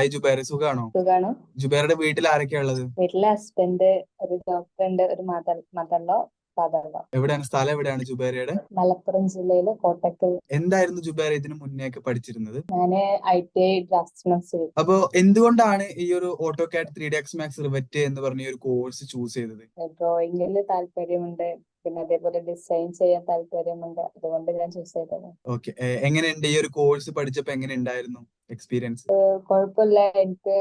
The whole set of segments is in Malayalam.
ഹായ് ജുബൈർ സുഖാണോ? സുഖാണോ. ജുബൈറുടെ വീട്ടിൽ ആരൊക്കെയാ ഉള്ളത്? വീട്ടിലെ ഹസ്ബൻഡ് ഒരു ഡോക്ടർ ഉണ്ട് ഒരു മദർ എവിടെയാണ്? സ്ഥലം എവിടെയാണ് ജുബേരയുടെ മലപ്പുറം ജില്ലയിലെ കോട്ടക്കൽ. എന്തായിരുന്നു ജുബേര ഇതിന് മുന്നേ ഒക്കെ പഠിച്ചിരുന്നത്? ഞാൻ I T I draftsman civil അപ്പോ എന്തുകൊണ്ടാണ് ഈ ഒരു AutoCAD three D X max Revit എന്ന് പറഞ്ഞ ഒരു കോഴ്സ് ചൂസ് ചെയ്തത്? ഡ്രോയിങ്ങിൽ താല്പര്യമുണ്ട്. പിന്നെ അതേപോലെ ഡിസൈൻ ചെയ്യാൻ താല്പര്യമുണ്ട്. അതുകൊണ്ട് ഞാൻ ചൂസ് ചെയ്തത്. ഓക്കെ എങ്ങനെയുണ്ട് ഈ ഒരു കോഴ്സ് പഠിച്ചപ്പോ എങ്ങനെ ഉണ്ടായിരുന്നു എക്സ്പീരിയൻസ് കുഴപ്പമില്ല. എനിക്ക്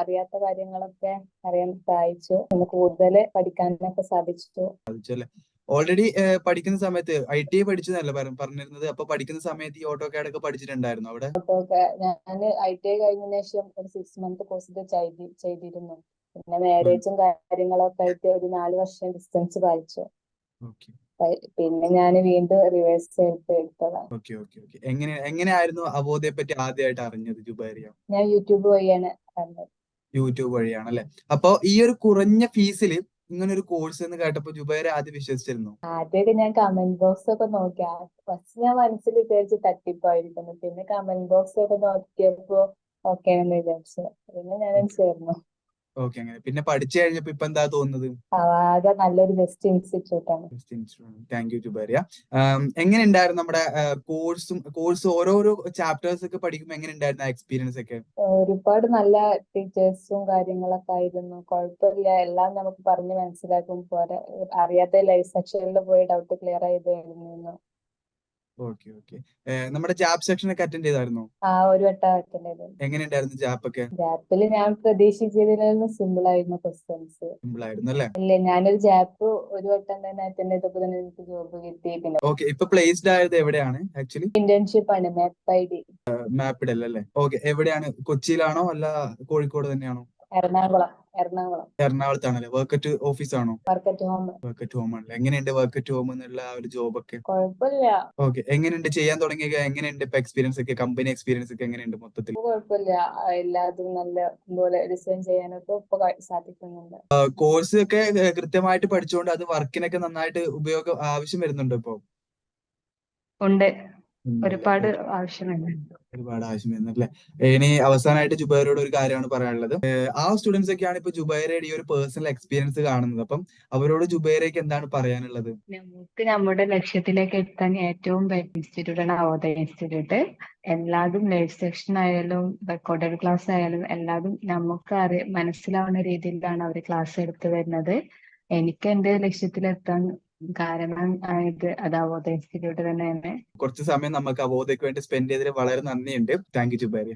അറിയാത്ത കാര്യങ്ങളൊക്കെ അറിയാൻ സഹായിച്ചു. നമുക്ക് കൂടുതൽ പഠിക്കാനൊക്കെ സാധിച്ചു. ഓൾറെഡി പഠിക്കുന്ന സമയത്ത് ഐ ടി ഐ പഠിച്ചതല്ല പറഞ്ഞിരുന്നത്? അപ്പൊ പഠിക്കുന്ന സമയത്ത് ഈ ഓട്ടോ കാഡ് ഒക്കെ പഠിച്ചിട്ടുണ്ടായിരുന്നു അവിടെ? ഞാൻ ഞാൻ ഐ ടി ഐ കഴിഞ്ഞതിന് ശേഷം ഒരു സിക്സ് മന്ത് കോഴ്സ് ചെയ്തി ചെയ്തിരുന്നു. പിന്നെ മാരേജും കാര്യങ്ങളൊക്കെ ആയിട്ട് ഒരു നാല് വർഷം ഡിസ്റ്റൻസ് പാലിച്ചു. പിന്നെ ഞാൻ വീണ്ടും റിവേഴ്സ് ചെയ്ത് എടുത്തതാണ്. Okay okay okay. എങ്ങനെ എങ്ങനെയായിരുന്നു അബോധയെ പറ്റി ആദ്യമായിട്ട് അറിഞ്ഞത് ജുബൈറിയ? ഞാൻ യൂട്യൂബ് വഴിയാണ് അറിഞ്ഞത്. യൂട്യൂബ് വഴിയാണ് അല്ലെ? അപ്പൊ ഈ ഒരു കുറഞ്ഞ ഫീസിൽ ഇങ്ങനെ ഒരു കോഴ്സ് എന്ന് കേട്ടപ്പോ ജുബൈർ ആദ്യം വിശ്വസിച്ചിരുന്നു? ആദ്യമൊക്കെ ഞാൻ കമന്റ് ബോക്സ് ഒക്കെ നോക്കി. ഫസ്റ്റ് ഞാൻ മനസ്സിൽ വിചാരിച്ച് തട്ടിപ്പായിരിക്കുന്നു. പിന്നെ കമന്റ് ബോക്സ് ഒക്കെ നോക്കിയപ്പോ ഓക്കെ ആണെന്ന് വിചാരിച്ചു. പിന്നെ ഞാൻ ചേർന്നു. ഓക്കെ അങ്ങനെ. പിന്നെ പഠിച്ചു കഴിഞ്ഞപ്പോ ഇപ്പൊ എന്താ തോന്നുന്നത്? നല്ലൊരു ബെസ്റ്റ് ഇൻസ്റ്റിറ്റ്യൂട്ട് ആണ്. താങ്ക് യു ജുബാരിയ എങ്ങനെ ഉണ്ടായിരുന്നു നമ്മുടെ കോഴ്സും കോഴ്സ് ഓരോരോ ചാപ്റ്റേഴ്സ് ഒക്കെ പഠിക്കുമ്പോൾ എങ്ങനെ ഉണ്ടായിരുന്നു എക്സ്പീരിയൻസ് ഒക്കെ? ഒരുപാട് നല്ല ടീച്ചേഴ്സും കാര്യങ്ങളൊക്കെ ആയിരുന്നു. കുഴപ്പമില്ല. എല്ലാം നമുക്ക് പറഞ്ഞു മനസ്സിലാക്കും. പോരാ അറിയാത്ത ലൈഫ് സെക്ഷനിൽ പോയി ഡൗട്ട് ക്ലിയർ ചെയ്ത് എഴുതുന്നു ഓക്കെ ഓക്കെ. നമ്മുടെ ജാബ് സെക്ഷൻ ഒക്കെ അറ്റൻഡ് ചെയ്തായിരുന്നോ? ആ ഒരു വട്ടം അറ്റൻഡ് ചെയ്തു. എങ്ങനെ ഉണ്ടായിരുന്നു ജാബ് ഒക്കെ? ജാപ്പിൽ ഞാൻ പ്രതീക്ഷിച്ചതിലും സിമ്പിൾ ആയിരുന്നു ക്വസ്റ്റ്യൻസ് സിമ്പിൾ ആയിരുന്നു അല്ലേ? ഇല്ല ഞാനൊരു ജാപ്പ് ഒരു വട്ടം തന്നെ അറ്റൻഡ് ചെയ്തപ്പോൾ തന്നെ എനിക്ക് ജോബ് കിട്ടി പിന്നെ ഓക്കെ ഇപ്പൊ പ്ലേസ്ഡ് ആയത് എവിടെയാണ് ആക്ച്വലി ഇന്റേൺഷിപ്പ് ആണ് മാപ്പ് ഐ ഡി മാപ്പിഡ് അല്ലേ? ഓക്കെ എവിടെയാണ്? കൊച്ചിയിലാണോ അല്ല കോഴിക്കോട് തന്നെയാണോ? എറണാകുളം എറണാകുളം. എറണാകുളത്താണല്ലേ? വർക്ക് അറ്റ് ഓഫീസ് ആണോ? ഹോം വർക്ക് അറ്റ് ഹോം ആണല്ലേ? എങ്ങനെയുണ്ട് വർക്ക് അറ്റ് ഹോം എന്നുള്ള ആ ഒരു ജോബ് ഒക്കെ? കുഴപ്പമില്ല. ഓക്കെ എങ്ങനെയുണ്ട്? ചെയ്യാൻ തുടങ്ങിയ എങ്ങനെയുണ്ട്? ഇപ്പൊ എക്സ്പീരിയൻസ് ഒക്കെ കമ്പനി എക്സ്പീരിയൻസ് ഒക്കെ എങ്ങനെയുണ്ട് മൊത്തത്തിൽ? കുഴപ്പമില്ല. എല്ലാതും നല്ല പോലെ ഡിസൈൻ ചെയ്യാനൊക്കെ ഇപ്പൊ സാധിക്കുന്നുണ്ട്. കോഴ്സ് ഒക്കെ കൃത്യമായിട്ട് പഠിച്ചുകൊണ്ട് അത് വർക്കിനൊക്കെ നന്നായിട്ട് ഉപയോഗം ആവശ്യം വരുന്നുണ്ട് ഇപ്പൊ? ഉണ്ട്. ഒരുപാട് ആവശ്യമുണ്ട് ഒരുപാട് ആവശ്യം വരുന്നല്ലേ ഇനി അവസാനമായിട്ട് ജുബൈറോട് ഒരു കാര്യമാണ് പറയാനുള്ളത്. ആ സ്റ്റുഡൻസ് ഒക്കെയാണ് ഇപ്പൊ ജുബൈറയുടെ ഈ ഒരു പേഴ്സണൽ എക്സ്പീരിയൻസ് കാണുന്നത്. അപ്പം അവരോട് ജുബൈറയ്ക്ക് എന്താണ് പറയാനുള്ളത്? നമുക്ക് നമ്മുടെ ലക്ഷ്യത്തിലേക്ക് എത്താൻ ഏറ്റവും ബെസ്റ്റ് ഇൻസ്റ്റിറ്റ്യൂട്ട് ആണ് നവോദയ ഇൻസ്റ്റിറ്റ്യൂട്ട് എല്ലാതും ലൈവ് സെക്ഷൻ ആയാലും റെക്കോർഡഡ് ക്ലാസ് ആയാലും എല്ലാതും നമുക്ക് അറിയ മനസ്സിലാവുന്ന രീതിയിലാണ് അവർ ക്ലാസ് എടുത്തു വരുന്നത്. എനിക്ക് എന്റെ ലക്ഷ്യത്തിലെത്താൻ കാരണം ഇത് അത് നവോദയ ഇൻസ്റ്റിറ്റ്യൂട്ട് തന്നെയാണ് കുറച്ച് സമയം നമുക്ക് അവോധയ്ക്ക് വേണ്ടി സ്പെൻഡ് ചെയ്തതിൽ വളരെ നന്ദിയുണ്ട്. Thank you Jubairiya